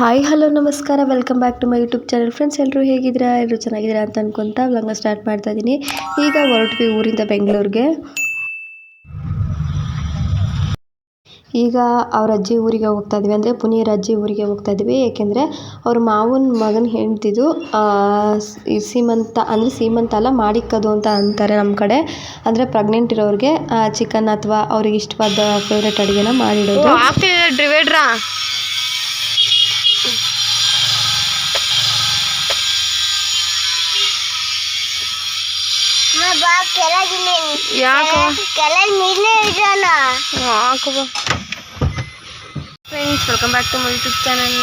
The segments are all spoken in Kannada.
ಹಾಯ್, ಹಲೋ, ನಮಸ್ಕಾರ. Welcome back to my YouTube channel friends ಎಲ್ಲರೂ ಹೇಗಿದ್ದೀರಾ? ಎಲ್ಲರೂ ಚೆನ್ನಾಗಿದ್ದೀರಾ ಅಂತ ಅನ್ಕೊಂತ ವ್ಲಾಗ್ನ ಸ್ಟಾರ್ಟ್ ಮಾಡ್ತಾ ಇದ್ದೀನಿ ಈಗ ಹೊರಟ್ವಿ ಊರಿಂದ ಬೆಂಗಳೂರಿಗೆ. ಈಗ ಅವ್ರ ಅಜ್ಜಿ ಊರಿಗೆ ಹೋಗ್ತಾ ಇದ್ವಿ. ಅಂದರೆ ಪುನೀರ್ ಅಜ್ಜಿ ಊರಿಗೆ ಹೋಗ್ತಾ ಇದ್ವಿ. ಏಕೆಂದರೆ ಅವ್ರ ಮಾವನ ಮಗನ ಹೆಂಡ್ತಿದ್ದು ಸೀಮಂತ, ಅಂದರೆ ಸೀಮಂತ ಅಲ್ಲ ಮಾಡಿಕ್ಕದು ಅಂತ ಅಂತಾರೆ ನಮ್ಮ ಕಡೆ. ಅಂದರೆ ಪ್ರೆಗ್ನೆಂಟ್ ಇರೋರಿಗೆ ಚಿಕನ್ ಅಥವಾ ಅವ್ರಿಗೆ ಇಷ್ಟವಾದ ಫೇವ್ರೆಟ್ ಅಡುಗೆನ ಮಾಡಿಡೋದು. Friends welcome back to my YouTube channel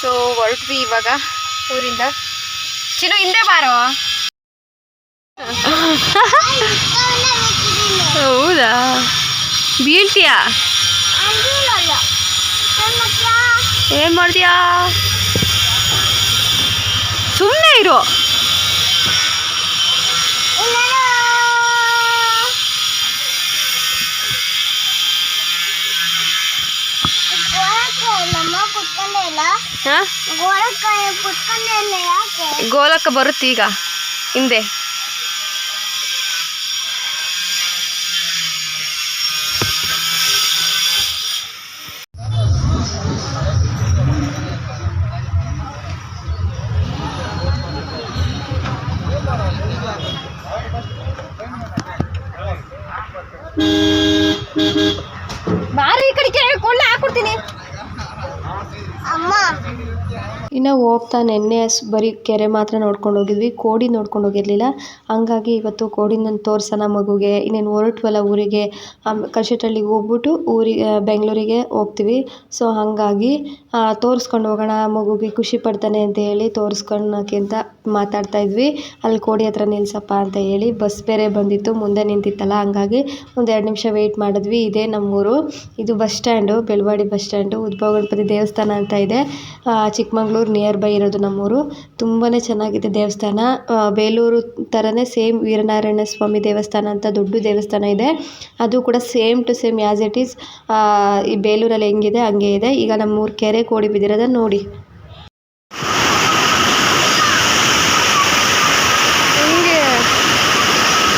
so ಹೊರಟ್ವಿ ಇವಾಗ ಊರಿಂದ. ಚಿನ್ನು ಹಿಂದೆ ಬಾರೋ. ಹೌದಾ? ಬೀಳ್ತೀಯಾ? ಏನ್ ಮಾಡ್ತೀಯಾ? ಸುಮ್ಮನೆ ಇರು. ಗೋಲಕ್ಕ ಬರುತ್ತೀಗ ಈಗ. ಹಿಂದೆ. ಹೋಗ್ತಾ ನೆನ್ನೆ ಸ್- ಬರೀ ಕೆರೆ ಮಾತ್ರ ನೋಡ್ಕೊಂಡು ಹೋಗಿದ್ವಿ, ಕೋಡಿ ನೋಡ್ಕೊಂಡು ಹೋಗಿರಲಿಲ್ಲ. ಹಂಗಾಗಿ ಇವತ್ತು ಕೋಡಿನ ತೋರ್ಸೋಣ ಮಗುಗೆ, ಇನ್ನೇನು ಹೊರಟ್ವಲ್ಲ ಊರಿಗೆ ಕಶೆಟಳ್ಳಿಗೆ ಹೋಗ್ಬಿಟ್ಟು ಊರಿಗೆ ಬೆಂಗಳೂರಿಗೆ ಹೋಗ್ತೀವಿ. ಸೊ ಹಾಗಾಗಿ ತೋರಿಸ್ಕೊಂಡು ಹೋಗೋಣ, ಮಗುಗೆ ಖುಷಿ ಪಡ್ತಾನೆ ಅಂತ ಹೇಳಿ ತೋರಿಸ್ಕೊಳಕ್ಕೆ ಅಂತ ಮಾತಾಡ್ತಾ ಇದ್ವಿ. ಅಲ್ಲಿ ಕೋಡಿ ಹತ್ರ ನಿಲ್ಸಪ್ಪ ಅಂತ ಹೇಳಿ ಬಸ್ ಬೇರೆ ಬಂದಿತ್ತು, ಮುಂದೆ ನಿಂತಿತ್ತಲ್ಲ. ಹಂಗಾಗಿ ಒಂದು ಎರಡು ನಿಮಿಷ ವೆಯ್ಟ್ ಮಾಡಿದ್ವಿ. ಇದೇ ನಮ್ಮೂರು. ಇದು bus stand, Belavadi bus stand, ಉದ್ಭವ ಗಣಪತಿ ದೇವಸ್ಥಾನ ಅಂತ ಇದೆ. ಚಿಕ್ಕಮಂಗ್ಳೂರು ನಿಯರ್ ಬೈ ಇರೋದು ನಮ್ಮೂರು. ತುಂಬಾ ಚೆನ್ನಾಗಿದೆ ದೇವಸ್ಥಾನ. ಬೇಲೂರು ಥರನೇ ಸೇಮ್ ವೀರನಾರಾಯಣ ಸ್ವಾಮಿ ದೇವಸ್ಥಾನ ಅಂತ ದೊಡ್ಡ ದೇವಸ್ಥಾನ ಇದೆ. ಅದು ಕೂಡ same to same as it is ಈ ಬೇಲೂರಲ್ಲಿ ಹೆಂಗಿದೆ, ಹಂಗೆ ಇದೆ. ಈಗ ನಮ್ಮೂರು ಕೆರೆ ಕೋಡಿ ಬಿದ್ದಿರೋದನ್ನ ನೋಡಿ ಹೆಂಗೆ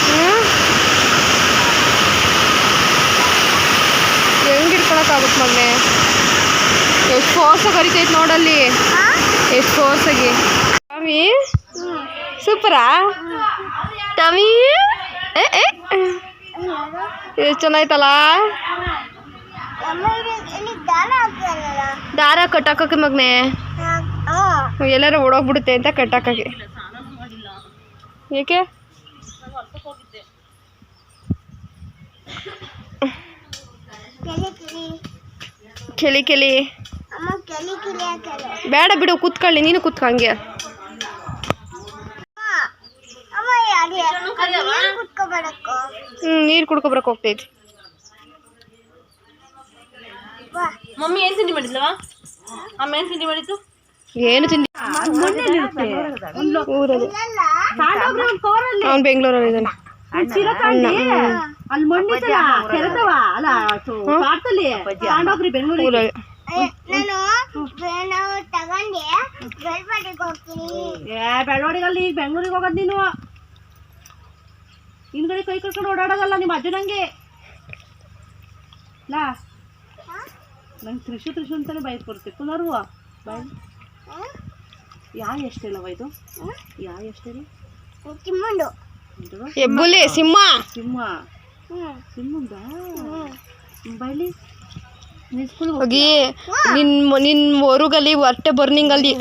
ಹ್ಮ್? ಹೆಂಗ್ ಹಿಡ್ಕೊಳಕ್ಕಾಗುತ್ತೆ ಮಗನೆ ಎಷ್ಟು ಫೋರ್ಸಾಗಿ ಕರಿತೈತೆ ನೋಡಲ್ಲಿ. ಎಷ್ಟು ಫೋರ್ಸಾಗಿ ಟಮಿ? ಸೂಪರಾ ಟಮಿ? ಎಷ್ಟು ಚೆನ್ನಾಯ್ತಲ್ಲ? ದಾರ ಕಟ್ಟಾಕಕ್ಕೆ ಮಗನೆ. ಎಲ್ಲರೂ ಓಡೋಗ್ಬಿಡುತ್ತೆ ಅಂತ ಕಟ್ಟಾಕಕ್ಕೆ. ಏಕೆ? ಕೆಲಿ ಕಿಲಿ. ಬೇಡ ಬಿಡು ಕುತ್ಕೊಳ್ಳಿ ನೀನು ಕೂತ್ಕೊ ಹ್ಮ್ ನೀರು ಕುಡ್ಕೊಬರಕ್ಕೆ ಹೋಗ್ತೈತಿ ಬಾ ಮಮ್ಮಿ ಏನ್ ತಿಂಡಿ ಮಾಡಿದ್ಲವಾ ಅಮ್ಮ ಏನ್ ತಿಂಡಿ ಮಾಡಿದ್ದು? ಏನು ತಿಂಡಿ? ಊರಲ್ಲಿ. ಅವ್ನು ಬೆಂಗಳೂರಲ್ಲಿ ಇದ್ದಾನೆ ಅಲ್ಲಿ ಅಲ್ಲ ಪಾಟದಲ್ಲಿ ನಾನು ನಾವು ತಗೊಂಡೆ. ಹೋಗ್ತೀನಿ. ಏ ಬೆಳವಡಿಗಲ್ಲಿ ಈಗ ಬೆಂಗಳೂರಿಗೆ ಹೋಗೋದ್ ನೀನು. ಹಿಂದ್ಗಡೆ ಕೈ ಕಟ್ಕೊಂಡು ಓಡಾಡೋದಲ್ಲ ನಿಮ್ಮ ಅಜ್ಜನಂಗೆ ಲಾ. ನಂಗೆ ತ್ರಿಶು ತ್ರಿಶು ಅಂತಾನೆ ಬೈಕ್ ಬರುತ್ತೆ ಪುನರ್ವ ಬಾಯ್ ಯಾ ಎಷ್ಟಿಲ್ಲವ ಇದು? ಯಾ ಎಷ್ಟಿಲ್ಲ ತಿಮ್ಮಂಡು ಇದು? ಎಬ್ಬುಲಿ ಸಿಂಹ. ಸಿಂಹ. ಸಿಂಹಂದ? ಬೈಲಿ ಹೋಗಿ ನಿನ್ನ ನಿನ್ನ ಹೊರಗಲ್ಲಿ ಹೊಟ್ಟೆ ಬರ್ನಿಂಗ್ ಅಲ್ಲಿ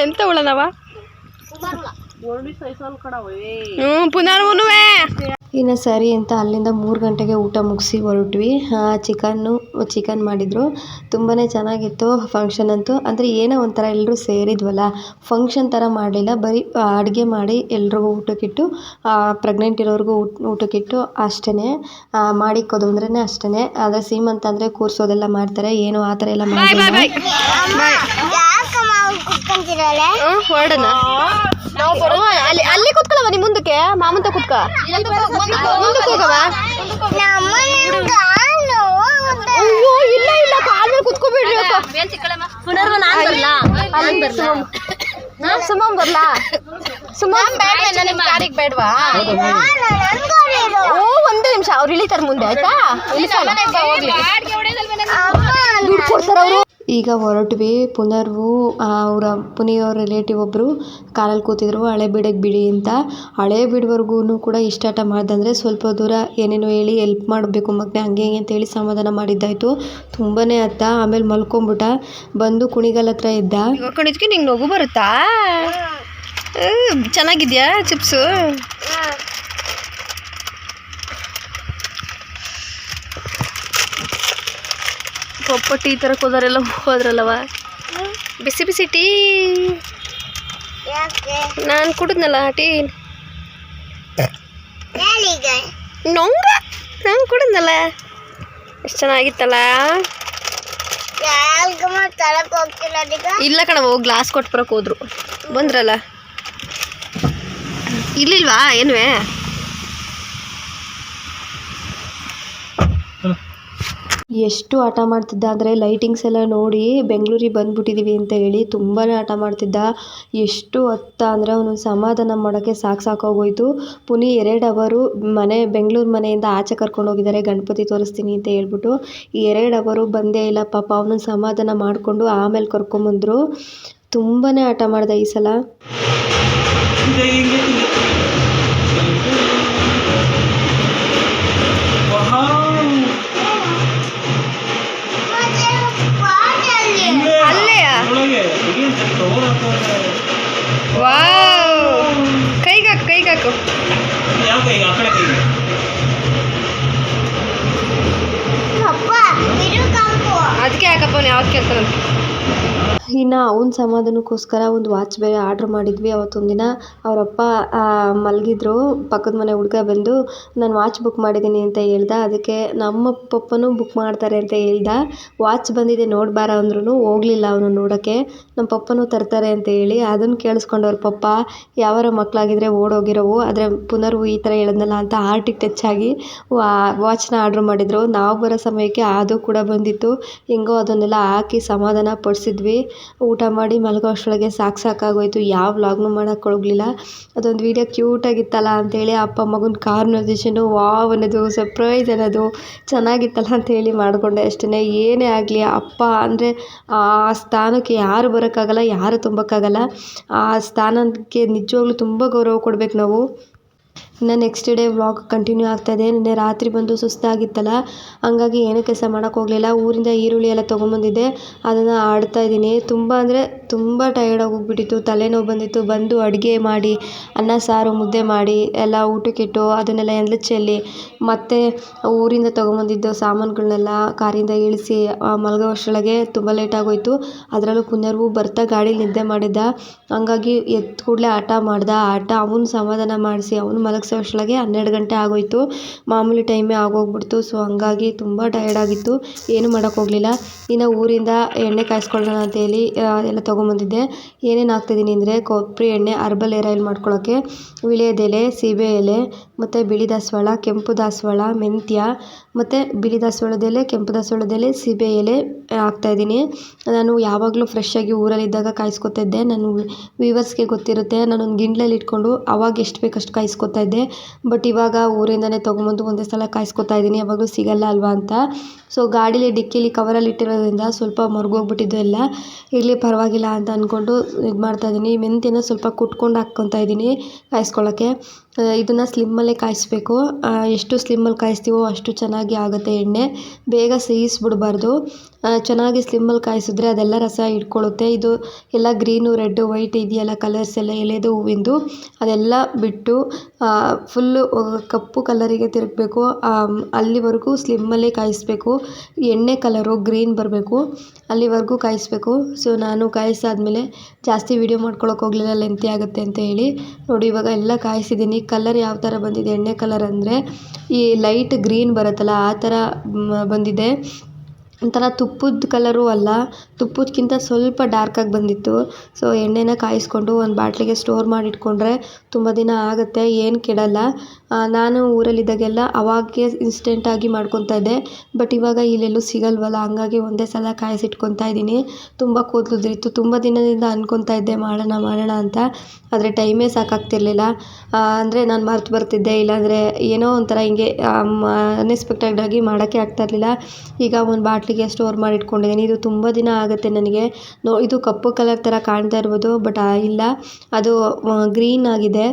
ಎಂತ ಉಳನವ? ಹ್ಞೂ ಪುನರ್ವನುವೆ ಇನ್ನು ಸರಿ ಅಂತ ಅಲ್ಲಿಂದ ಮೂರು ಗಂಟೆಗೆ ಊಟ ಮುಗಿಸಿ ಹೊರಟ್ವಿ. ಚಿಕನ್ನು ಚಿಕನ್ ಮಾಡಿದರು. ತುಂಬಾ ಚೆನ್ನಾಗಿತ್ತು ಫಂಕ್ಷನ್ ಅಂತೂ. ಅಂದರೆ ಏನೋ ಒಂಥರ ಎಲ್ಲರೂ ಸೇರಿದ್ವಲ್ಲ ಫಂಕ್ಷನ್ ಥರ ಮಾಡಲಿಲ್ಲ. ಬರೀ ಅಡುಗೆ ಮಾಡಿ ಎಲ್ರಿಗೂ ಊಟಕ್ಕಿಟ್ಟು ಪ್ರೆಗ್ನೆಂಟ್ ಇರೋರಿಗೂ ಊಟ ಊಟಕ್ಕಿಟ್ಟು ಅಷ್ಟೇ ಮಾಡಿಕ್ಕೋದು ಅಂದ್ರೇ ಅಷ್ಟೇ ಆದರೆ ಸೀಮಂತ ಅಂದರೆ ಕೂರಿಸೋದೆಲ್ಲ ಮಾಡ್ತಾರೆ. ಏನು ಆ ಥರ ಎಲ್ಲ ಮಾಡಿಲ್ಲ ಮಾಡಿಲ್ಲ ಅಲ್ಲಿ ಕುತ್ಕೊಳ್ಳವ ನೀ ಮುಂದಕ್ಕೆ ಮಾಮಂತ ಕುತ್ಕ ಮುಂದಕ್ಕೆ ಹೋಗವ. ಅಯ್ಯೋ ಇಲ್ಲ ಇಲ್ಲ ಕಾಲ್ ಮೇಲೆ ಕುತ್ಕೋಬೇಡ್ರಿ ಸುಮಾಮ್ ಬರ್ಲಾ ಸುಮಂ ಕಾರಿಗೆ ಬೇಡವಾ ಈಗ ನಾನ್ ಅನ್ಕೊಂಡಿರು. ಓ ಒಂದು ನಿಮಿಷ ಅವ್ರು ಇಳಿತಾರ ಮುಂದೆ ಆಯ್ತಾ ಇಳಿಸಲ್ಲ ದುಡ್ಡು ಕೊಡ್ತಾರ ಅವರು ಈಗ ಹೊರಟ್ವಿ. ಪುನರ್ವು ಅವರ ಪುನಿಯವ್ರ ರಿಲೇಟಿವ್ ಒಬ್ಬರು ಕಾರಲ್ಲಿ ಕೂತಿದ್ರು, ಹಳೆ ಬೀಡಕ್ಕೆ ಬಿಡಿ ಅಂತ. ಹಳೆ ಬೀಡ್ವರ್ಗೂ ಕೂಡ ಇಷ್ಟಾಟ ಮಾಡ್ದಂದರೆ ಸ್ವಲ್ಪ ದೂರ ಏನೇನೋ ಹೇಳಿ ಹೆಲ್ಪ್ ಮಾಡಬೇಕು ಮಗನೇ. ಹಂಗೆ ಹಿಂಗೆ ಅಂತೇಳಿ ಸಮಾಧಾನ ಮಾಡಿದ್ದಾಯಿತು. ತುಂಬಾ ಅತ್ತ. ಆಮೇಲೆ ಮಲ್ಕೊಂಬಿಟ್ಟ. ಬಂದು ಕುಣಿಗಲ್ ಹತ್ರ ಇದ್ದ. ಕಣಿದ್ಕೆ ನಿಂಗೆ ನಗು ಬರುತ್ತಾ? ಚೆನ್ನಾಗಿದ್ಯಾ ಚಿಪ್ಸು? ಪಪ್ಪ ಟೀ ತರಕ್ಕೆ ಹೋದರೆಲ್ಲ ಹೋದ್ರಲ್ಲವ? ಬಿಸಿ ಬಿಸಿ ಟೀ. ಯಾಕೆ? ನಾನು ಕುಡಿದ್ನಲ್ಲ ಟೀ. ನೊಂಗ? ನಾನು ಕುಡಿದ್ನಲ್ಲ. ಎಷ್ಟು ಚೆನ್ನಾಗಿತ್ತಲ್ಲ? ಇಲ್ಲ ಕಣವ ಗ್ಲಾಸ್ ಕೊಟ್ಟು ಬರಕ್ಕೆ ಹೋದ್ರು. ಬಂದ್ರಲ್ಲ? ಇಲ್ಲಿಲ್ವಾ ಏನುವೆ? ಎಷ್ಟು ಆಟ ಮಾಡ್ತಿದ್ದ ಅಂದರೆ ಲೈಟಿಂಗ್ಸ್ ಎಲ್ಲ ನೋಡಿ ಬೆಂಗಳೂರಿಗೆ ಬಂದ್ಬಿಟ್ಟಿದ್ದೀವಿ ಅಂತ ಹೇಳಿ ತುಂಬಾ ಆಟ ಮಾಡ್ತಿದ್ದ. ಎಷ್ಟು ಹೊತ್ತ ಅಂದರೆ ಅವನು ಸಮಾಧಾನ ಮಾಡೋಕ್ಕೆ ಸಾಕು ಸಾಕಾಗೋಯ್ತು ಪುನಿ ಎರಡು ಅವರು ಮನೆ, ಬೆಂಗಳೂರು ಮನೆಯಿಂದ ಆಚೆ ಕರ್ಕೊಂಡು ಹೋಗಿದ್ದಾರೆ, ಗಣಪತಿ ತೋರಿಸ್ತೀನಿ ಅಂತ ಹೇಳ್ಬಿಟ್ಟು. ಈ ಎರಡು ಅವರು ಬಂದೇ ಇಲ್ಲ, ಪಾಪ ಅವನು ಸಮಾಧಾನ ಮಾಡಿಕೊಂಡು ಆಮೇಲೆ ಕರ್ಕೊಂಬಂದರು. ತುಂಬಾ ಆಟ ಮಾಡಿದ ಈ ಸಲ. ಅವನ ಸಮಾಧಾನಕ್ಕೋಸ್ಕರ ಒಂದು ವಾಚ್ ಬೇರೆ ಆರ್ಡ್ರ್ ಮಾಡಿದ್ವಿ. ಅವತ್ತೊಂದಿನ ಅವರಪ್ಪ ಮಲಗಿದ್ರು. ಪಕ್ಕದ ಮನೆ ಹುಡುಗ ಬಂದು, ನಾನು ವಾಚ್ ಬುಕ್ ಮಾಡಿದ್ದೀನಿ ಅಂತ ಹೇಳ್ದ. ಅದಕ್ಕೆ ನಮ್ಮ ಪಪ್ಪನೂ ಬುಕ್ ಮಾಡ್ತಾರೆ ಅಂತ ಹೇಳ್ದ. ವಾಚ್ ಬಂದಿದೆ, ನೋಡಬಾರ ಅಂದ್ರೂ ಹೋಗಲಿಲ್ಲ ಅವನು ನೋಡೋಕ್ಕೆ. ನಮ್ಮ ಪಪ್ಪನೂ ತರ್ತಾರೆ ಅಂತ ಹೇಳಿ ಅದನ್ನು ಕೇಳಿಸ್ಕೊಂಡು ಅವ್ರ ಪಪ್ಪ, ಯಾವಾರ ಮಕ್ಕಳಾಗಿದ್ರೆ ಓಡೋಗಿರೋವು, ಆದರೆ ಪುನರ್ವು ಈ ಥರ ಹೇಳಿದ್ನಲ್ಲ ಅಂತ ಹಾರ್ಟಿಗೆ ಟಚ್ ಆಗಿ ವಾಚ್ನ ಆರ್ಡ್ರ್ ಮಾಡಿದರು. ನಾವು ಬರೋ ಸಮಯಕ್ಕೆ ಅದು ಕೂಡ ಬಂದಿತ್ತು. ಹೆಂಗೋ ಅದನ್ನೆಲ್ಲ ಹಾಕಿ ಸಮಾಧಾನ ಪಡಿಸಿದ್ವಿ. ಊಟ ಮಾಡಿ ಮಲಗೋ ಅಷ್ಟರೊಳಗೆ ಸಾಕು ಸಾಕಾಗೋಯಿತು. ಯಾವ ವ್ಲಾಗ್ನೂ ಮಾಡೋಕ್ಕೆ ಹೋಗಲಿಲ್ಲ. ಅದೊಂದು ವೀಡಿಯೋ ಕ್ಯೂಟಾಗಿತ್ತಲ್ಲ ಅಂತೇಳಿ ಅಪ್ಪ ಮಗನ ಕಾನ್ವರ್ಸೇಷನು ವಾವ್ ಅನ್ನೋದು ಸರ್ಪ್ರೈಸ್ ಅನ್ನೋದು ಚೆನ್ನಾಗಿತ್ತಲ್ಲ ಅಂತೇಳಿ ಮಾಡಿಕೊಂಡೆ ಅಷ್ಟೇ ಏನೇ ಆಗಲಿ ಅಪ್ಪ ಅಂದರೆ ಆ ಸ್ಥಾನಕ್ಕೆ ಯಾರು ಬರೋಕ್ಕಾಗಲ್ಲ, ಯಾರು ತುಂಬೋಕ್ಕಾಗಲ್ಲ. ಆ ಸ್ಥಾನಕ್ಕೆ ನಿಜವಾಗ್ಲೂ ತುಂಬ ಗೌರವ ಕೊಡ್ಬೇಕು ನಾವು. ಇನ್ನು ನೆಕ್ಸ್ಟ್ ಡೇ ವ್ಲಾಗ್ ಕಂಟಿನ್ಯೂ ಆಗ್ತಾಯಿದೆ ನಿನ್ನೆ ರಾತ್ರಿ ಬಂದು ಸುಸ್ತಾಗಿತ್ತಲ್ಲ, ಹಂಗಾಗಿ ಏನೂ ಕೆಲಸ ಮಾಡೋಕ್ಕೆ ಹೋಗಲಿಲ್ಲ. ಊರಿಂದ ಈರುಳ್ಳಿ ಎಲ್ಲ ತೊಗೊಂಬಂದಿದ್ದೆ. ಅದನ್ನು ಆಡ್ತಾ ಇದ್ದೀನಿ. ತುಂಬ ಅಂದರೆ ತುಂಬ ಟಯರ್ಡ್ ಹೋಗ್ಬಿಟ್ಟಿತ್ತು. ತಲೆನೋವು ಬಂದಿತ್ತು. ಬಂದು ಅಡುಗೆ ಮಾಡಿ, ಅನ್ನ, ಸಾರು, ಮುದ್ದೆ ಮಾಡಿ, ಎಲ್ಲ ಊಟಕ್ಕಿಟ್ಟು ಅದನ್ನೆಲ್ಲ ಎಲ್ಲ ಚೆಲ್ಲಿ ಮತ್ತು ಊರಿಂದ ತೊಗೊಂಬಂದಿದ್ದು ಸಾಮಾನುಗಳನ್ನೆಲ್ಲ ಕಾರಿಂದ ಇಳಿಸಿ ಮಲಗೋ ಅಷ್ಟರೊಳಗೆ ತುಂಬ ಲೇಟ್ ಆಗೋಯಿತು. ಅದರಲ್ಲೂ ಪುನರ್ವು ಬರ್ತಾ ಗಾಡಿ ನಿದ್ದೆ ಮಾಡಿದ್ದ. ಹಂಗಾಗಿ ಎತ್ತ ಕೂಡಲೇ ಆಟ ಮಾಡ್ದ. ಆಟ ಅವನು ಸಮಾಧಾನ ಮಾಡಿಸಿ, ಅವನು ಮಲಗಿಸೋ ಅಷ್ಟರೊಳಗೆ ಹನ್ನೆರಡು ಗಂಟೆ ಆಗೋಯಿತು. ಮಾಮೂಲಿ ಟೈಮೇ ಆಗೋಗ್ಬಿಡ್ತು. ಸೊ, ಹಂಗಾಗಿ ತುಂಬ ಟಯರ್ಡ್ ಆಗಿತ್ತು. ಏನೂ ಮಾಡೋಕ್ಕೆ ಹೋಗಲಿಲ್ಲ. ಇನ್ನು ಊರಿಂದ ಎಣ್ಣೆ ಕಾಯಿಸ್ಕೊಳ್ಳೋಣ ಅಂತೇಳಿ ಹೇಳಿ ಎಲ್ಲ ತೊಗೊಂಬಂದಿದ್ದೆ. ಏನೇನು ಹಾಕ್ತಿದ್ದೀನಿ ಅಂದರೆ, ಕೊಬ್ಬರಿ ಎಣ್ಣೆ ಹರ್ಬಲ್ ಹೇರ್ ಆಯಿಲ್ ಮಾಡ್ಕೊಳ್ಳೋಕ್ಕೆ ವೀಳ್ಯದೆಲೆ ಸೀಬೆ ಎಲೆ ಮತ್ತು ಬಿಳಿ ದಾಸವಾಳ, ಕೆಂಪು ದಾಸವಾಳ, ಮೆಂತ್ಯ, ಮತ್ತು ಬಿಳಿ ದಾಸವಾಳದ ಎಲೆ ಕೆಂಪು ದಾಸವಾಳದ ಎಲೆ ಸೀಬೆ ಎಲೆ ಹಾಕ್ತಾಯಿದ್ದೀನಿ ನಾನು ಯಾವಾಗಲೂ ಫ್ರೆಶ್ ಆಗಿ ಊರಲ್ಲಿದ್ದಾಗ ಕಾಯಿಸ್ಕೊತಾ ಇದ್ದೆ. ನಾನು ವೀವರ್ಸ್ಗೆ ಗೊತ್ತಿರುತ್ತೆ. ನಾನೊಂದು ಗಿಂಡ್ಲಲ್ಲಿ ಇಟ್ಕೊಂಡು ಅವಾಗ ಎಷ್ಟು ಬೇಕು ಅಷ್ಟು ಕಾಯಿಸ್ಕೊತಾ ಬಟ್ ಇವಾಗ ಊರಿಂದನೇ ತೊಗೊಂಬಂದು ಒಂದೇ ಸಲ ಕಾಯಿಸ್ಕೊತಾ ಇದ್ದೀನಿ. ಯಾವಾಗಲೂ ಸಿಗಲ್ಲ ಅಲ್ವಾ ಅಂತ. ಸೊ ಗಾಡೀಲಿ ಡಿಕ್ಕಿಲಿ ಕವರಲ್ಲಿ ಇಟ್ಟಿರೋದ್ರಿಂದ ಸ್ವಲ್ಪ ಮರ್ಗೋಗ್ಬಿಟ್ಟಿದ್ದು ಎಲ್ಲ. ಇರಲಿ, ಪರವಾಗಿಲ್ಲ ಅಂತ ಅಂದ್ಕೊಂಡು ಇದು ಮಾಡ್ತಾಯಿದ್ದೀನಿ ಮೆಂತ್ಯನ ಸ್ವಲ್ಪ ಕುಟ್ಕೊಂಡು ಹಾಕ್ಕೊತಾ ಇದ್ದೀನಿ ಕಾಯಿಸ್ಕೊಳ್ಳೋಕ್ಕೆ ಇದನ್ನು ಸ್ಲಿಮ್ಮಲ್ಲೇ ಕಾಯಿಸ್ಬೇಕು. ಎಷ್ಟು ಸ್ಲಿಮ್ಮಲ್ಲಿ ಕಾಯಿಸ್ತೀವೋ ಅಷ್ಟು ಚೆನ್ನಾಗಿ ಆಗುತ್ತೆ ಎಣ್ಣೆ. ಬೇಗ ಸೇಯಿಸ್ಬಿಡ್ಬಾರ್ದು. ಚೆನ್ನಾಗಿ ಸ್ಲಿಮ್ಮಲ್ಲಿ ಕಾಯಿಸಿದ್ರೆ ಅದೆಲ್ಲ ರಸ ಹಿಡ್ಕೊಳ್ಳುತ್ತೆ ಇದು ಎಲ್ಲ ಗ್ರೀನು ರೆಡ್ಡು ವೈಟ್ ಇದೆಯಲ್ಲ ಕಲರ್ಸ್ ಎಲ್ಲ ಎಲೆದು, ಹೂವಿಂದು, ಅದೆಲ್ಲ ಬಿಟ್ಟು ಫುಲ್ಲು ಕಪ್ಪು ಕಲರಿಗೆ ತಿರುಗಬೇಕು. ಅಲ್ಲಿವರೆಗೂ ಸ್ಲಿಮ್ಮಲ್ಲೇ ಕಾಯಿಸ್ಬೇಕು. ಎಣ್ಣೆ ಕಲರು ಗ್ರೀನ್ ಬರಬೇಕು. ಅಲ್ಲಿವರೆಗೂ ಕಾಯಿಸ್ಬೇಕು. ಸೊ ನಾನು ಕಾಯಿಸಾದ್ಮೇಲೆ ಜಾಸ್ತಿ ವೀಡಿಯೋ ಮಾಡ್ಕೊಳಕ್ಕೆ ಹೋಗಲಿಲ್ಲ ಲೆಂತಿ ಆಗುತ್ತೆ ಅಂತ ಹೇಳಿ. ನೋಡಿ, ಇವಾಗ ಎಲ್ಲ ಕಾಯಿಸಿದ್ದೀನಿ. ಕಲರ್ ಯಾವ ತರ ಬಂದಿದೆ ಎಣ್ಣೆ ಕಲರ್ ಅಂದ್ರೆ ಈ ಲೈಟ್ ಗ್ರೀನ್ ಬರುತ್ತಲ್ಲ ಆ ತರ ಬಂದಿದೆ. ಒಂಥರ ತುಪ್ಪದ ಕಲರು ಅಲ್ಲ, ತುಪ್ಪದ್ಕಿಂತ ಸ್ವಲ್ಪ ಡಾರ್ಕಾಗಿ ಬಂದಿತ್ತು. ಸೊ ಎಣ್ಣೆನ ಕಾಯಿಸ್ಕೊಂಡು ಒಂದು ಬಾಟ್ಲಿಗೆ ಸ್ಟೋರ್ ಮಾಡಿ ಇಟ್ಕೊಂಡ್ರೆ ತುಂಬ ದಿನ ಆಗುತ್ತೆ, ಏನು ಕೆಡಲ್ಲ. ನಾನು ಊರಲ್ಲಿದ್ದಾಗೆಲ್ಲ ಅವಾಗೇ ಇನ್ಸ್ಟೆಂಟಾಗಿ ಮಾಡ್ಕೊತಾ ಇದ್ದೆ. ಬಟ್ ಇವಾಗ ಇಲ್ಲೆಲ್ಲೂ ಸಿಗಲ್ವಲ್ಲ, ಹಂಗಾಗಿ ಒಂದೇ ಸಲ ಕಾಯಿಸಿಟ್ಕೊತಾ ಇದ್ದೀನಿ. ತುಂಬ ಕೂದಲುದ್ರಿತ್ತು ತುಂಬ ದಿನದಿಂದ ಅನ್ಕೊತಾ ಇದ್ದೆ, ಮಾಡೋಣ ಮಾಡೋಣ ಅಂತ. ಆದರೆ ಟೈಮೇ ಸಾಕಾಗ್ತಿರ್ಲಿಲ್ಲ. ಅಂದರೆ ನಾನು ಮರ್ತು ಬರ್ತಿದ್ದೆ, ಇಲ್ಲಾಂದರೆ ಏನೋ ಒಂಥರ ಹಿಂಗೆ ಅನ್ಎಕ್ಸ್ಪೆಕ್ಟೆಡ್ ಆಗಿ ಮಾಡೋಕ್ಕೆ ಆಗ್ತಾ ಇರಲಿಲ್ಲ. ಈಗ ಒಂದು ಬಾಟ್ಲಿಗೆ ಸ್ಟೋರ್ ಮಾಡಿ ಇಟ್ಕೊಂಡಿದ್ದೀನಿ ಇದು ತುಂಬ ದಿನ ಆಗುತ್ತೆ ನನಗೆ. ನೋ, ಇದು ಕಪ್ಪು ಕಲರ್ ಥರ ಕಾಣ್ತಾ ಇರ್ಬೋದು ಬಟ್ ಇಲ್ಲ. ಅದು ಗ್ರೀನ್ ಆಗಿದೆ.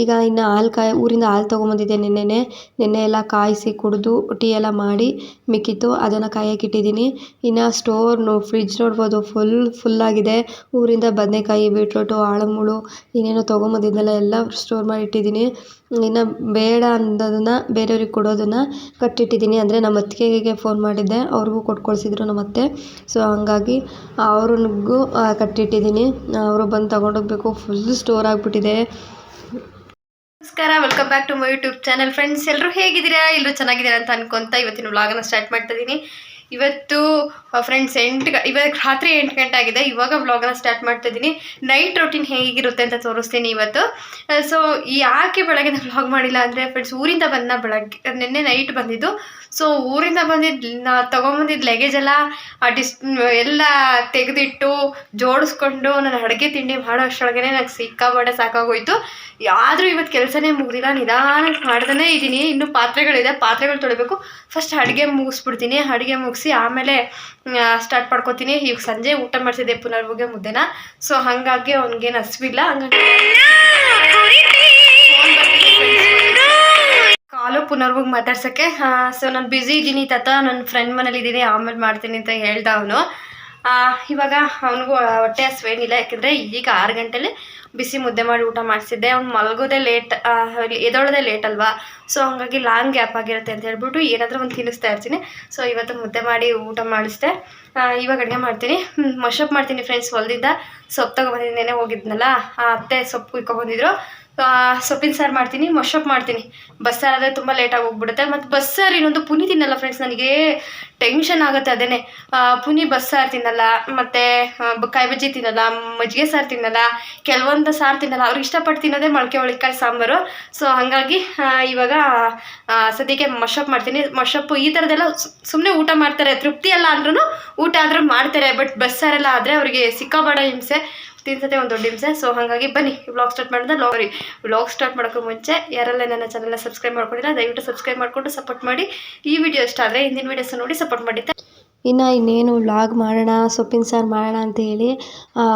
ಈಗ ಇನ್ನು ಹಾಲು ಕಾಯಿ, ಊರಿಂದ ಹಾಲು ತೊಗೊಂಬಂದಿದ್ದೆ ನೆನ್ನೆನೇ. ನೆನ್ನೆ ಎಲ್ಲ ಕಾಯಿಸಿ ಕುಡಿದು ಟೀ ಎಲ್ಲ ಮಾಡಿ ಮಿಕ್ಕಿತ್ತು. ಅದನ್ನು ಕಾಯಕ್ಕೆ ಇಟ್ಟಿದ್ದೀನಿ. ಇನ್ನು ಸ್ಟೋರ್ ನೋ ಫ್ರಿಜ್ ನೋಡ್ಬೋದು ಫುಲ್ ಫುಲ್ಲಾಗಿದೆ ಊರಿಂದ ಬದನೇಕಾಯಿ ಬೀಟ್ರೋಟು ಆಳಂಬುಳು, ಇನ್ನೇನೋ ತೊಗೊಂಬಂದಿದ್ನಲ್ಲ, ಎಲ್ಲ ಸ್ಟೋರ್ ಮಾಡಿ ಇಟ್ಟಿದ್ದೀನಿ. ಇನ್ನು ಬೇಡ ಅಂದದನ್ನು ಬೇರೆಯವ್ರಿಗೆ ಕೊಡೋದನ್ನು ಕಟ್ಟಿಟ್ಟಿದ್ದೀನಿ. ಅಂದರೆ ನಮ್ಮ ಅತ್ತಿಗೆಗೆ ಫೋನ್ ಮಾಡಿದ್ದೆ. ಅವ್ರಿಗೂ ಕೊಟ್ಟು ಕಳಿಸಿದ್ರು ನಮ್ಮ ಅತ್ತೆ. ಸೊ ಹಂಗಾಗಿ ಅವ್ರಿಗೂ ಕಟ್ಟಿಟ್ಟಿದ್ದೀನಿ. ಅವರು ಬಂದು ತಗೊಂಡೋಗ್ಬೇಕು. ಫುಲ್ ಸ್ಟೋರ್ ಆಗಿಬಿಟ್ಟಿದೆ. ನಮಸ್ಕಾರ. Welcome back to my YouTube channel friends ಎಲ್ಲರೂ ಹೇಗಿದ್ದೀರಾ? ಎಲ್ಲರೂ ಚೆನ್ನಾಗಿದ್ದೀರಾ ಅಂತ ಅನ್ಕೊಂತ ಇವತ್ತಿನ ವ್ಲಾಗನ್ನ ಸ್ಟಾರ್ಟ್ ಮಾಡ್ತಾ ಇದ್ದೀನಿ ಇವತ್ತು ಫ್ರೆಂಡ್ಸ್ ಎಂಟು ಗ, ಇವಾಗ ರಾತ್ರಿ ಎಂಟು ಗಂಟೆ ಆಗಿದೆ. ಇವಾಗ ವ್ಲಾಗನ್ನ ಸ್ಟಾರ್ಟ್ ಮಾಡ್ತಾ ಇದ್ದೀನಿ. ನೈಟ್ ರೊಟೀನ್ ಹೇಗಿರುತ್ತೆ ಅಂತ ತೋರಿಸ್ತೀನಿ ಇವತ್ತು. ಸೊ ಯಾಕೆ ಬೆಳಗ್ಗೆ ವ್ಲಾಗ್ ಮಾಡಿಲ್ಲ ಅಂದರೆ ಫ್ರೆಂಡ್ಸ್ ಊರಿಂದ ಬಂದ ಬೆಳಗ್ಗೆ ನಿನ್ನೆ ನೈಟ್ ಬಂದಿದ್ದು. ಸೊ ಊರಿಂದ ಬಂದಿದ್ದು ನಾ ತೊಗೊಂಬಂದಿದ್ದು ಲಗೇಜ್ ಎಲ್ಲ ಡಿಸ್ ಎಲ್ಲ ತೆಗೆದಿಟ್ಟು, ಜೋಡಿಸ್ಕೊಂಡು ನಾನು ಅಡುಗೆ ತಿಂಡಿ ಮಾಡೋ ಅಷ್ಟೊಳಗೆ ನನಗೆ ಸಿಕ್ಕಾಪಟ್ಟೆ ಸಾಕಾಗೋಯ್ತು. ಆದರೂ ಇವತ್ತು ಕೆಲಸನೇ ಮುಗ್ದಿಲ್ಲ, ನಿಧಾನಕ್ಕೆ ಮಾಡ್ತಾನೇ ಇದ್ದೀನಿ. ಇನ್ನೂ ಪಾತ್ರೆಗಳಿದೆ, ಪಾತ್ರೆಗಳು ತೊಳಿಬೇಕು. ಫಸ್ಟ್ ಅಡುಗೆ ಮುಗಿಸ್ಬಿಡ್ತೀನಿ. ಅಡುಗೆ ಮುಗಿಸಿ ಆಮೇಲೆ ಸ್ಟಾರ್ಟ್ ಮಾಡ್ಕೊತೀನಿ. ಈಗ ಸಂಜೆ ಊಟ ಮಾಡಿಸಿದ್ದೆ ಪುನರ್ವಿಗೆ ಮುದ್ದೆನ. ಸೊ ಹಾಗಾಗಿ ಅವ್ನಿಗೇನು ಹಸಿವಿಲ್ಲ. ಹಂಗಾಗಿ. ಕಾಲು ಪುನರ್ವಾಗಿ ಮಾತಾಡ್ಸೋಕ್ಕೆ ಸೊ ನಾನು ಬ್ಯುಸಿ ಇದ್ದೀನಿ ತಾತ. ನನ್ನ ಫ್ರೆಂಡ್ ಮನೇಲಿ ಇದ್ದೀನಿ ಆಮೇಲೆ ಮಾಡ್ತೀನಿ ಅಂತ ಹೇಳ್ದ ಅವನು. ಇವಾಗ ಅವನಿಗೂ ಹೊಟ್ಟೆ ಹಸ್ವೇನಿಲ್ಲ ಯಾಕೆಂದರೆ ಈಗ ಆರು ಗಂಟೆಲಿ ಬಿಸಿ ಮುದ್ದೆ ಮಾಡಿ ಊಟ ಮಾಡಿಸಿದ್ದೆ. ಅವ್ನು ಮಲಗೋದೇ ಲೇಟ್ ಎದೊಳೋದೇ ಲೇಟ್ ಅಲ್ವಾ? ಸೊ ಹಾಗಾಗಿ ಲಾಂಗ್ ಗ್ಯಾಪ್ ಆಗಿರುತ್ತೆ ಅಂತ ಹೇಳ್ಬಿಟ್ಟು ಏನಾದರೂ ಒಂದು ತಿನ್ನಿಸ್ತಾ ಇರ್ತೀನಿ. ಸೊ ಇವತ್ತು ಮುದ್ದೆ ಮಾಡಿ ಊಟ ಮಾಡಿಸಿದೆ. ಇವಾಗ ಅಡುಗೆ ಮಾಡ್ತೀನಿ. ಮಶಪ್ ಮಾಡ್ತೀನಿ ಫ್ರೆಂಡ್ಸ್ ಹೊಲದಿಂದ. ಸೊಪ್ಪು ತೊಗೊಬಂದಿದ್ದೇನೆ ಹೋಗಿದ್ನಲ್ಲ, ಆ ಅತ್ತೆ ಸೊಪ್ಪು ಕುಯ್ಕೊಬಂದಿದ್ರು ಸೊಪ್ಪಿನ ಸಾರು ಮಾಡ್ತೀನಿ ಮಶಪ್ ಮಾಡ್ತೀನಿ. ಬಸ್ಸಾರು ಆದರೆ ತುಂಬ ಲೇಟಾಗಿ ಹೋಗ್ಬಿಡುತ್ತೆ. ಮತ್ತು ಬಸ್ಸಾರು ಇನ್ನೊಂದು ಪುನಿ ತಿನ್ನಲ್ಲ ಫ್ರೆಂಡ್ಸ್ ನನಗೆ ಟೆನ್ಷನ್ ಆಗುತ್ತೆ ಅದೇನೆ ಆ, ಪುನಿ ಬಸ್ಸಾರು ತಿನ್ನಲ್ಲ ಮತ್ತು ಕಾಯಿ ಬಜ್ಜಿ ತಿನ್ನಲ್ಲ ಮಜ್ಜಿಗೆ ಸಾರು ತಿನ್ನಲ್ಲ ಕೆಲವೊಂದು ಸಾರು ತಿನ್ನಲ್ಲ. ಅವ್ರಿಗೆ ಇಷ್ಟಪಟ್ಟು ತಿನ್ನೋದೇ ಮೊಳಕೆ ಒಳಿಕಾಯಿ ಸಾಂಬಾರು. ಸೊ ಹಾಗಾಗಿ ಇವಾಗ ಸದ್ಯಕ್ಕೆ ಮಶಪ್ ಮಾಡ್ತೀನಿ. ಮಶಪ್ಪು ಈ ಥರದ್ದೆಲ್ಲ ಸುಮ್ಮನೆ ಊಟ ಮಾಡ್ತಾರೆ. ತೃಪ್ತಿ ಅಲ್ಲ ಅಂದ್ರೂ ಊಟ ಆದರೂ ಮಾಡ್ತಾರೆ. ಬಟ್ ಬಸ್ಸಾರೆಲ್ಲ ಆದರೆ ಅವರಿಗೆ ಸಿಕ್ಕಾಬಾಡ ಹಿಂಸೆ. ತಿನ್ಸತ್ತೆ ಒಂದು ದೊಡ್ಡ ಹಿಂಸೆ ಸೊ ಹಾಗಾಗಿ ಬನ್ನಿ ವ್ಲಾಗ್ ಸ್ಟಾರ್ಟ್ ಮಾಡಿದ್ರೆ ಲಾರಿ ವ್ಲಾಗ್ ಸ್ಟಾರ್ಟ್ ಮಾಡೋಕ್ಕೂ ಮುಂಚೆ ಯಾರೆಲ್ಲ ನನ್ನ ಚಾನಲ್ನ ಸಬ್ಸ್ಕ್ರೈಬ್ ಮಾಡ್ಕೊಂಡಿಲ್ಲ, ದಯವಿಟ್ಟು ಸಬ್ಸ್ಕ್ರೈಬ್ ಮಾಡಿಕೊಂಡು ಸಪೋರ್ಟ್ ಮಾಡಿ. ಈ ವಿಡಿಯೋ ಇಷ್ಟ ಆದರೆ ಹಿಂದಿನ ವೀಡಿಯೋಸ್ ನೋಡಿ ಸಪೋರ್ಟ್ ಮಾಡಿ. ಇನ್ನು ಇನ್ನೇನು ವ್ಲಾಗ್ ಮಾಡೋಣ, ಸೊಪ್ಪಿನ ಸಾರು ಮಾಡೋಣ ಅಂತ ಹೇಳಿ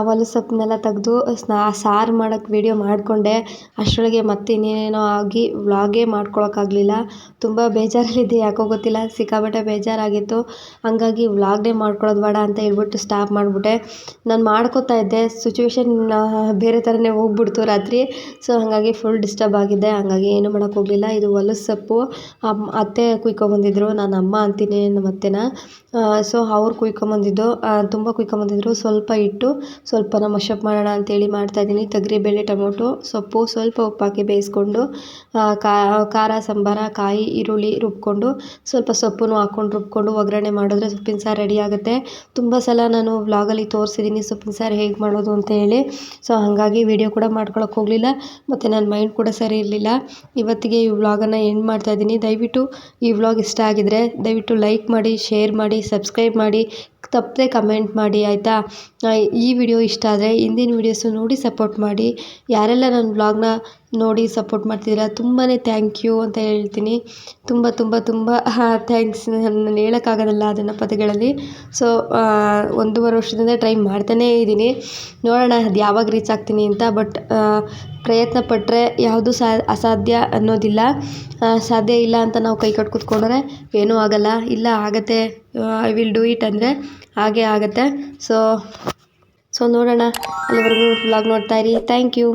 ಹೊಲ ಸೊಪ್ಪನ್ನೆಲ್ಲ ತೆಗೆದು ಸ್ನಾ, ಸಾರು ಮಾಡೋಕ್ಕೆ ವೀಡಿಯೋ ಮಾಡಿಕೊಂಡೆ. ಅಷ್ಟರೊಳಗೆ ಮತ್ತೆ ಇನ್ನೇನೇನೋ ಆಗಿ ವ್ಲಾಗೇ ಮಾಡ್ಕೊಳೋಕ್ಕಾಗಲಿಲ್ಲ. ತುಂಬ ಬೇಜಾರಲ್ಲಿದ್ದೆ, ಯಾಕೋ ಗೊತ್ತಿಲ್ಲ ಸಿಕ್ಕಾಬಟ್ಟೆ ಬೇಜಾರಾಗಿತ್ತು. ಹಂಗಾಗಿ ವ್ಲಾಗ್ನೇ ಮಾಡ್ಕೊಳ್ಳೋದು ಬೇಡ ಅಂತ ಹೇಳ್ಬಿಟ್ಟು ಸ್ಟಾಪ್ ಮಾಡಿಬಿಟ್ಟೆ. ನಾನು ಮಾಡ್ಕೋತಾ ಇದ್ದೆ ಸಿಚುವೇಶನ್ ಬೇರೆ ಥರನೇ ಹೋಗ್ಬಿಡ್ತು ರಾತ್ರಿ. ಸೊ ಹಾಗಾಗಿ ಫುಲ್ ಡಿಸ್ಟರ್ಬ್ ಆಗಿದ್ದೆ. ಹಾಗಾಗಿ ಏನು ಮಾಡೋಕ್ಕೋಗಲಿಲ್ಲ ಇದು ಹೊಲದ ಸೊಪ್ಪು. ಅಮ್ಮ ಅತ್ತೆ ಕುಯ್ಕೊಂಬಂದಿದ್ರು ನನ್ನ ಅಮ್ಮ ಅಂತೀನಿ ನಮ್ಮ ಅತ್ತೆನ. ಸೊ ಅವ್ರು ಕುಯ್ಕೊಂಬಂದಿದ್ದು ತುಂಬ ಕುಯ್ಕೊಂಬಂದಿದ್ರು. ಸ್ವಲ್ಪ ಇಟ್ಟು ಸ್ವಲ್ಪನ ಮಶಪ್ ಮಾಡೋಣ ಅಂತೇಳಿ ಮಾಡ್ತಾಯಿದ್ದೀನಿ ತೊಗರಿಬೇಳೆ, ಟೊಮೊಟೊ, ಸೊಪ್ಪು, ಸ್ವಲ್ಪ ಉಪ್ಪು ಹಾಕಿ ಬೇಯಿಸ್ಕೊಂಡು ಖಾರ, ಸಾಂಬಾರ, ಕಾಯಿ, ಈರುಳ್ಳಿ ರುಬ್ಕೊಂಡು, ಸ್ವಲ್ಪ ಸೊಪ್ಪನ್ನು ಹಾಕ್ಕೊಂಡು ರುಬ್ಕೊಂಡು ಒಗ್ಗರಣೆ ಮಾಡಿದ್ರೆ ಸೊಪ್ಪಿನ ಸಾರು ರೆಡಿ ಆಗುತ್ತೆ. ತುಂಬ ಸಲ ನಾನು ವ್ಲಾಗಲ್ಲಿ ತೋರಿಸಿದ್ದೀನಿ ಸೊಪ್ಪಿನ ಸಾರು ಹೇಗೆ ಮಾಡೋದು ಅಂತ ಹೇಳಿ. ಸೊ ಹಾಗಾಗಿ ವಿಡಿಯೋ ಕೂಡ ಮಾಡ್ಕೊಳಕ್ಕೆ ಹೋಗಲಿಲ್ಲ. ಮತ್ತು ನನ್ನ ಮೈಂಡ್ ಕೂಡ ಸರಿ ಇರಲಿಲ್ಲ. ಇವತ್ತಿಗೆ ಈ ವ್ಲಾಗನ್ನು ಎಂಡ್ ಮಾಡ್ತಾ ಇದ್ದೀನಿ. ದಯವಿಟ್ಟು ಈ ವ್ಲಾಗ್ ಇಷ್ಟ ಆಗಿದರೆ ದಯವಿಟ್ಟು ಲೈಕ್ ಮಾಡಿ, ಶೇರ್ ಮಾಡಿ ಸಬ್ಸ್ಕ್ರೈಬ್ ಮಾಡಿ ತಪ್ಪದೆ ಕಮೆಂಟ್ ಮಾಡಿ, ಆಯಿತಾ? ಈ ವಿಡಿಯೋ ಇಷ್ಟ ಆದರೆ ಹಿಂದಿನ ವೀಡಿಯೋಸು ನೋಡಿ ಸಪೋರ್ಟ್ ಮಾಡಿ. ಯಾರೆಲ್ಲ ನನ್ನ ವ್ಲಾಗ್ನ ನೋಡಿ ಸಪೋರ್ಟ್ ಮಾಡ್ತಿದ್ದೀರಾ ತುಂಬಾ ಥ್ಯಾಂಕ್ ಯು ಅಂತ ಹೇಳ್ತೀನಿ. ತುಂಬ ತುಂಬ ತುಂಬ ಥ್ಯಾಂಕ್ಸ್ ನಾನು ಹೇಳೋಕ್ಕಾಗೋದಲ್ಲ ಅದನ್ನು ಪದಗಳಲ್ಲಿ. ಸೊ ಒಂದೂವರೆ ವರ್ಷದಿಂದ ಟ್ರೈ ಮಾಡ್ತಾನೇ ಇದ್ದೀನಿ. ನೋಡೋಣ, ಅದು ಯಾವಾಗ ರೀಚ್ ಆಗ್ತೀನಿ ಅಂತ ಬಟ್ ಪ್ರಯತ್ನ ಪಟ್ಟರೆ ಯಾವುದೂ ಸಾ, ಅಸಾಧ್ಯ ಅನ್ನೋದಿಲ್ಲ. ಸಾಧ್ಯ ಇಲ್ಲ ಅಂತ ನಾವು ಕೈ ಕಟ್ಟಿ ಕೂತ್ಕೊಂಡ್ರೆ ಏನೂ ಆಗಲ್ಲ. ಇಲ್ಲ, ಆಗತ್ತೆ. ಐ ವಿಲ್ ಡೂ ಇಟ್ ಅಂದರೆ ಹಾಗೇ ಆಗುತ್ತೆ. ಸೊ ಸೊ ನೋಡೋಣ. ಅಲ್ಲಿವರೆಗೂ ವ್ಲಾಗ್ ನೋಡ್ತಾ ಇರಿ. Thank you